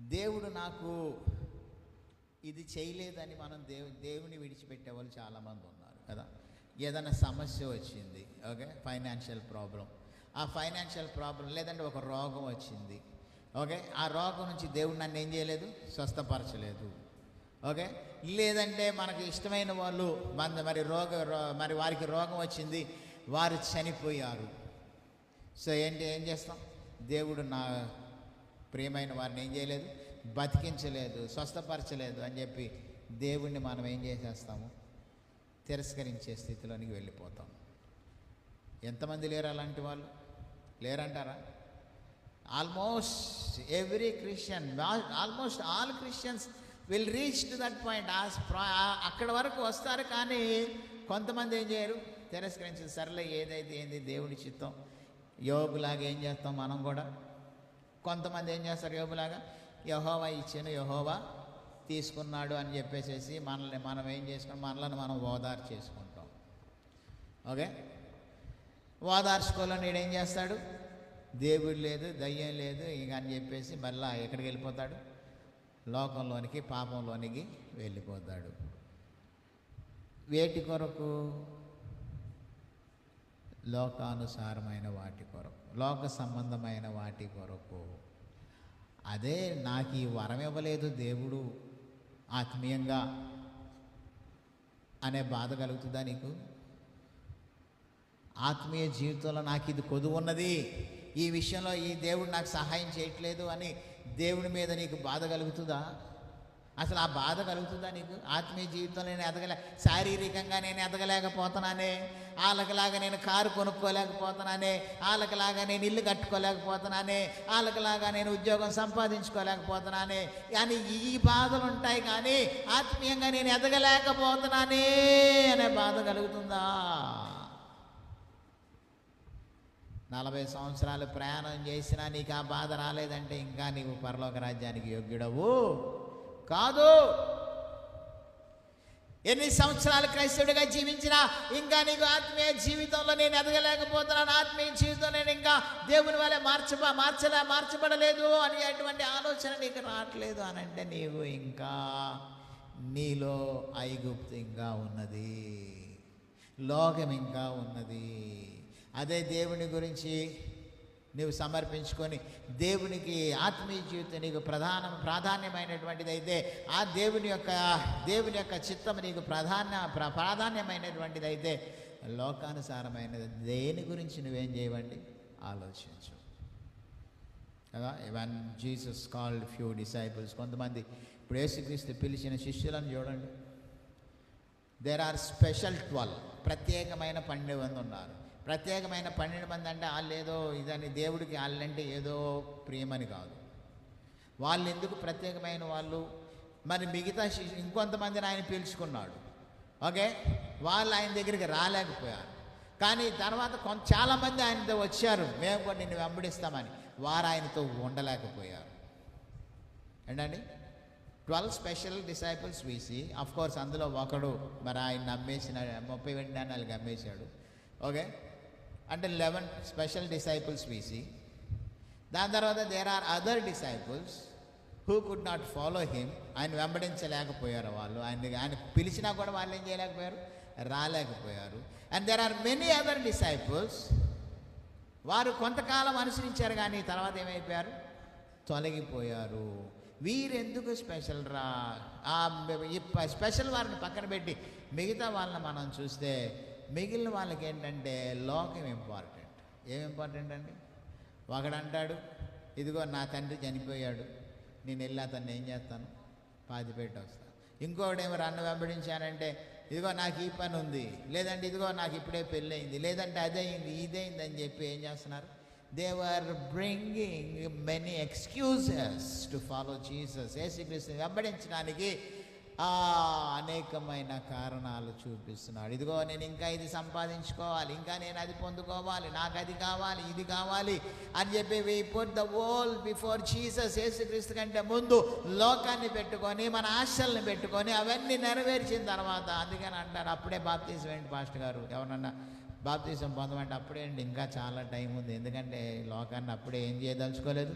దేవుడు నాకు ఇది చేయలేదని మనం దేవు దేవుని విడిచిపెట్టే వాళ్ళు చాలామంది ఉన్నారు కదా. ఏదైనా సమస్య వచ్చింది ఓకే ఫైనాన్షియల్ ప్రాబ్లం. ఆ ఫైనాన్షియల్ ప్రాబ్లం లేదంటే ఒక రోగం వచ్చింది ఓకే. ఆ రోగం నుంచి దేవుడు నన్ను ఏం చేయలేదు? స్వస్థపరచలేదు ఓకే. లేదంటే మనకు ఇష్టమైన వాళ్ళు మన మరి రోగ రో- మరి వారికి రోగం వచ్చింది వారు చనిపోయారు. సో ఏంటి ఏం చేస్తాం? దేవుడు నా ప్రియమైన వారిని ఏం చేయలేదు? బతికించలేదు స్వస్థపరచలేదు అని చెప్పి దేవుణ్ణి మనం ఏం చేసేస్తాము? తిరస్కరించే స్థితిలోనికి వెళ్ళిపోతాం. ఎంతమంది లేరు అలాంటి వాళ్ళు? లేరంటారా? Almost every Christian almost all Christians will reach to that point అక్కడ వరకు వస్తారు కానీ కొంతమంది ఏం చేయరు? తిరస్కరించి సర్లే ఏదైతే ఏంది? దేవుడి చిత్తం. యోగులాగా ఏం చేస్తాం మనం కూడా? కొంతమంది ఏం చేస్తారు యోబులాగా? యహోవా ఇచ్చాను యహోవా తీసుకున్నాడు అని చెప్పేసేసి మనల్ని మనం ఏం చేసుకుని మనల్ని మనం ఓదార్ చేసుకుంటాం. ఓకే? ఓదార్చుకోవాలని వీడు ఏం చేస్తాడు? దేవుడు లేదు దయ్యం లేదు ఇక అని చెప్పేసి మళ్ళా ఎక్కడికి వెళ్ళిపోతాడు? లోకంలోనికి పాపంలోనికి వెళ్ళిపోతాడు. వేటి కొరకు? లోకానుసారమైన వాటి కొరకు. లోక సంబంధమైన వాటి కొరకు. అదే నాకు ఈ వరం ఇవ్వలేదు దేవుడు ఆత్మీయంగా అనే బాధ కలుగుతుందా నీకు? ఆత్మీయ జీవితంలో నాకు ఇది కొదువు ఉన్నది. ఈ విషయంలో ఈ దేవుడు నాకు సహాయం చేయట్లేదు అని దేవుడి మీద నీకు బాధ కలుగుతుందా? అసలు ఆ బాధ కలుగుతుందా నీకు? ఆత్మీయ జీవితంలో నేను ఎదగలే శారీరకంగా నేను ఎదగలేకపోతున్నానే వాళ్ళకిలాగా నేను కారు కొనుక్కోలేకపోతున్నానే వాళ్ళకిలాగా నేను ఇల్లు కట్టుకోలేకపోతున్నానే వాళ్ళకిలాగా నేను ఉద్యోగం సంపాదించుకోలేకపోతున్నానే. అని ఈ బాధలు ఉంటాయి కానీ ఆత్మీయంగా నేను ఎదగలేకపోతున్నానే అనే బాధ కలుగుతుందా? నలభై సంవత్సరాలు ప్రయాణం చేసినా నీకు ఆ బాధ రాలేదంటే ఇంకా నీవు పరలోక రాజ్యానికి యోగ్యుడవు. కాదు. ఎన్ని సంవత్సరాలు క్రైస్తవుడిగా జీవించినా ఇంకా నీకు ఆత్మీయ జీవితంలో నేను ఎదగలేకపోతున్నాను. ఆత్మీయ జీవితంలో నేను ఇంకా దేవుని వల్ల మార్చబ మార్చలే మార్చబడలేదు అనేటువంటి ఆలోచన నీకు రావట్లేదు అని అంటే నీవు ఇంకా నీలో ఐగుప్తు ఇంకా ఉన్నది. లోకం ఇంకా ఉన్నది. అదే దేవుని గురించి నీవు సమర్పించుకొని దేవునికి ఆత్మీయ జీవితం నీకు ప్రధాన ప్రాధాన్యమైనటువంటిది అయితే ఆ దేవుని యొక్క దేవుని యొక్క చిత్తం నీకు ప్రధాన ప్ర- ప్రాధాన్యమైనటువంటిది అయితే లోకానుసారమైనది. దేని గురించి నువ్వేం చేయవండి? ఆలోచించు. కదా? ఇవన్ జీసస్ కాల్డ్ ఫ్యూ డిసైపుల్స్ కొంతమంది ఇప్పుడు యేసుక్రీస్తు పిలిచిన శిష్యులను చూడండి. దేర్ ఆర్ స్పెషల్ ట్వెల్వ్ ప్రత్యేకమైన పన్నెండు మంది ఉన్నారు. ప్రత్యేకమైన పన్నెండు మంది అంటే వాళ్ళు ఏదో ఇదని దేవుడికి వాళ్ళంటే ఏదో ప్రియమని కాదు. వాళ్ళు ఎందుకు ప్రత్యేకమైన వాళ్ళు? మరి మిగతా శిష్యు ఇంకొంతమందిని ఆయన పిలుచుకున్నాడు. ఓకే? వాళ్ళు ఆయన దగ్గరికి రాలేకపోయారు. కానీ తర్వాత కొంత చాలామంది ఆయనతో వచ్చారు. మేము కూడా నిన్ను వెంబడిస్తామని. వారు ఆయనతో ఉండలేకపోయారు. ఏంటండి? ట్వెల్వ్ స్పెషల్ డిసైపుల్స్ వీసి అఫ్ కోర్స్ అందులో ఒకడు మరి ఆయన నమ్మేసిన ముప్పై వెండి నాణాలకి అమ్మేశాడు ఓకే? అంటే లెవెన్ స్పెషల్ డిసైపుల్స్ వీసి దాని తర్వాత there are other disciples who could not follow him ఆయన వెంబడించలేకపోయారు వాళ్ళు. ఆయన ఆయన పిలిచినా కూడా వాళ్ళు ఏం చేయలేకపోయారు? రాలేకపోయారు. And there are many other disciples వారు కొంతకాలం అనుసరించారు కానీ తర్వాత ఏమైపోయారు? తొలగిపోయారు. వీరెందుకు స్పెషల్ రా? ఈ స్పెషల్ వారిని పక్కన పెట్టి మిగతా వాళ్ళని మనం చూస్తే మిగిలిన వాళ్ళకి ఏంటంటే లోకం ఇంపార్టెంట్ ఏం ఇంపార్టెంట్ అండి? ఒకడంటాడు ఇదిగో నా తండ్రి చనిపోయాడు నేను వెళ్ళి అతన్ని ఏం చేస్తాను? పాతిపేట వస్తాను. ఇంకోడేమో అన్న వెంబడించానంటే ఇదిగో నాకు ఈ పని ఉంది లేదంటే ఇదిగో నాకు ఇప్పుడే పెళ్ళయింది లేదంటే అదయింది ఇదైంది అని చెప్పి ఏం చేస్తున్నారు? They are bringing many excuses to follow Jesus యేసుక్రీస్తుని వెంబడించడానికి అనేకమైన కారణాలు చూపిస్తున్నాడు. ఇదిగో నేను ఇంకా ఇది సంపాదించుకోవాలి ఇంకా నేను అది పొందుకోవాలి నాకు అది కావాలి ఇది కావాలి అని చెప్పి we put the whole before Jesus యేసుక్రీస్తు కంటే ముందు లోకాన్ని పెట్టుకొని మన ఆశల్ని పెట్టుకొని అవన్నీ నెరవేర్చిన తర్వాత అందుకని అంటారు అప్పుడే బాప్తీసం ఏంటి పాస్టర్ గారు? ఎవరన్నా బాప్తీసం పొందమంటే అప్పుడే ఇంకా చాలా టైం ఉంది. ఎందుకంటే లోకాన్ని అప్పుడే ఏం చేయదలుచుకోలేదు.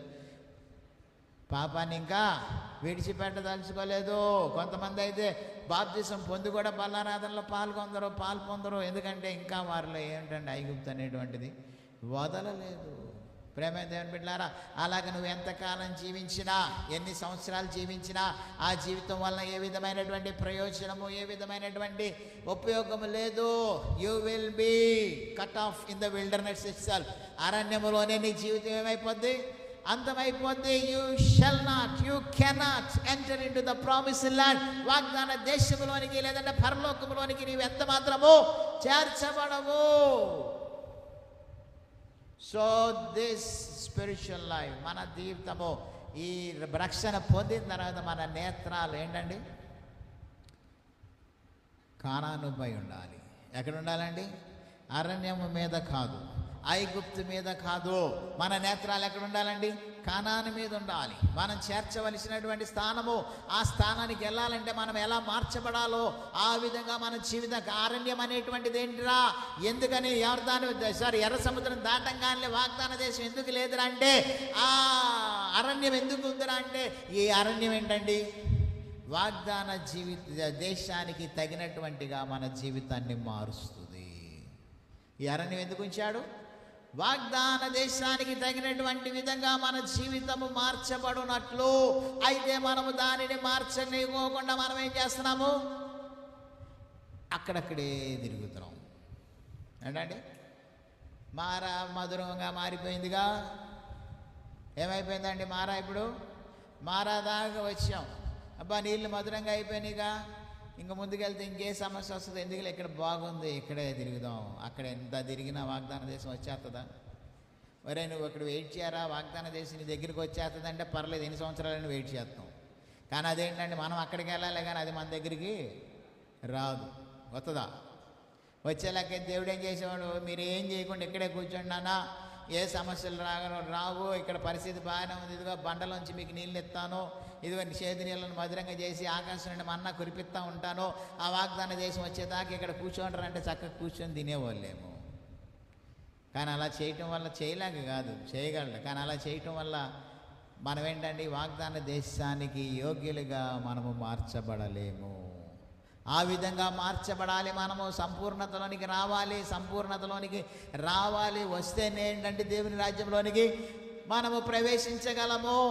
పాపాన్ని ఇంకా విడిచిపెట్టదలుచుకోలేదు. కొంతమంది అయితే బాప్తిసం పొంది కూడా బల్లారాధనలో పాల్గొందరు పాలు పొందరు. ఎందుకంటే ఇంకా వారిలో ఏంటంటే ఐగుప్తు అనేటువంటిది? వదలలేదు. ప్రేమ దేవుని బిడ్డారా అలాగ నువ్వు ఎంతకాలం జీవించినా ఎన్ని సంవత్సరాలు జీవించినా ఆ జీవితం వల్ల ఏ విధమైనటువంటి ప్రయోజనము ఏ విధమైనటువంటి ఉపయోగము లేదు. You will be cut off in the wilderness itself అరణ్యములోనే నీ జీవితం ఏమైపోద్ది? అంతమైపోతే you shall not you cannot enter into the promise land వాగ్దాన దేశంలోనికి లేదంటే పరలోకంలోనికి నీవు ఎంత మాత్రము చేర్చబడవు. సో దిస్ స్పిరిచువల్ లైఫ్ మన జీవితము ఈ రక్షణ పొందిన తర్వాత మన నేత్రాలు ఏంటండి? కానానుపై ఉండాలి. ఎక్కడ ఉండాలండి? అరణ్యము మీద కాదు. ఐగుప్తు మీద కాదు. మన నేత్రాలు ఎక్కడ ఉండాలండి? కానాను మీద ఉండాలి. మనం చేర్చవలసినటువంటి స్థానము ఆ స్థానానికి వెళ్ళాలంటే మనం ఎలా మార్చబడాలో ఆ విధంగా మన జీవిత అరణ్యం అనేటువంటిది ఏంటిరా? ఎందుకని ఎవరిదాని సారీ ఎర్ర సముద్రం దాటంగానే వాగ్దాన దేశం ఎందుకు లేదురా అంటే ఆ అరణ్యం ఎందుకు ఉందిరా అంటే ఈ అరణ్యం ఏంటండి? వాగ్దాన జీవిత దేశానికి తగినటువంటిగా మన జీవితాన్ని మారుస్తుంది. ఈ అరణ్యం ఎందుకు ఉంచాడు? వాగ్దాన దేశానికి తగినటువంటి విధంగా మన జీవితము మార్చబడినట్లు. అయితే మనము దానిని మార్చనివ్వకుండా మనం ఏం చేస్తున్నాము? అక్కడక్కడే తిరుగుతున్నాం. ఏంటండి? మారా మధురంగా మారిపోయిందిగా? ఏమైపోయిందండి మారా ఇప్పుడు? మారా దాకా వచ్చాం. అబ్బా నీళ్ళు మధురంగా అయిపోయినాయిగా. ఇంకా ముందుకెళ్తే ఇంకే సమస్య వస్తుంది. ఎందుకు ఇక్కడ బాగుంది ఇక్కడే తిరుగుదాం. అక్కడ ఎంత తిరిగినా వాగ్దాన దేశం వచ్చేస్తుందా మరే నువ్వు అక్కడ వెయిట్ చేయరా? వాగ్దాన దేశం నీ దగ్గరికి వచ్చేస్తుందంటే పర్లేదు ఎన్ని సంవత్సరాలని వెయిట్ చేస్తాం. కానీ అదేంటంటే మనం అక్కడికి వెళ్ళాలి కానీ అది మన దగ్గరికి రాదు. వస్తుందా వచ్చేలాకే దేవుడు ఏం చేసేవాడు? మీరు ఏం చేయకుండా ఇక్కడే కూర్చోండి నాన్న. ఏ సమస్యలు రాగా రావు ఇక్కడ పరిస్థితి బాగానే ఉంది. ఇదిగో బండలోంచి మీకు నీళ్ళు ఇస్తాను. ఇదిగో చేతి నీళ్ళను మధురంగా చేసి ఆకాశం నుండి మన్నా కురిపిస్తూ ఉంటాను. ఆ వాగ్దాన దేశం వచ్చేదాకా ఇక్కడ కూర్చోంటారంటే చక్కగా కూర్చొని తినేవాళ్ళేమో. కానీ అలా చేయటం వల్ల చేయలేక కాదు చేయగలరు. కానీ అలా చేయటం వల్ల మనం ఏంటండి వాగ్దాన దేశానికి యోగ్యులుగా మనము మార్చబడలేము. ఆ విధంగా మార్చబడాలి మనము. సంపూర్ణతలోనికి రావాలి సంపూర్ణతలోనికి రావాలి. వస్తేనే ఏంటంటే దేవుని రాజ్యంలోనికి మనము ప్రవేశించగలము.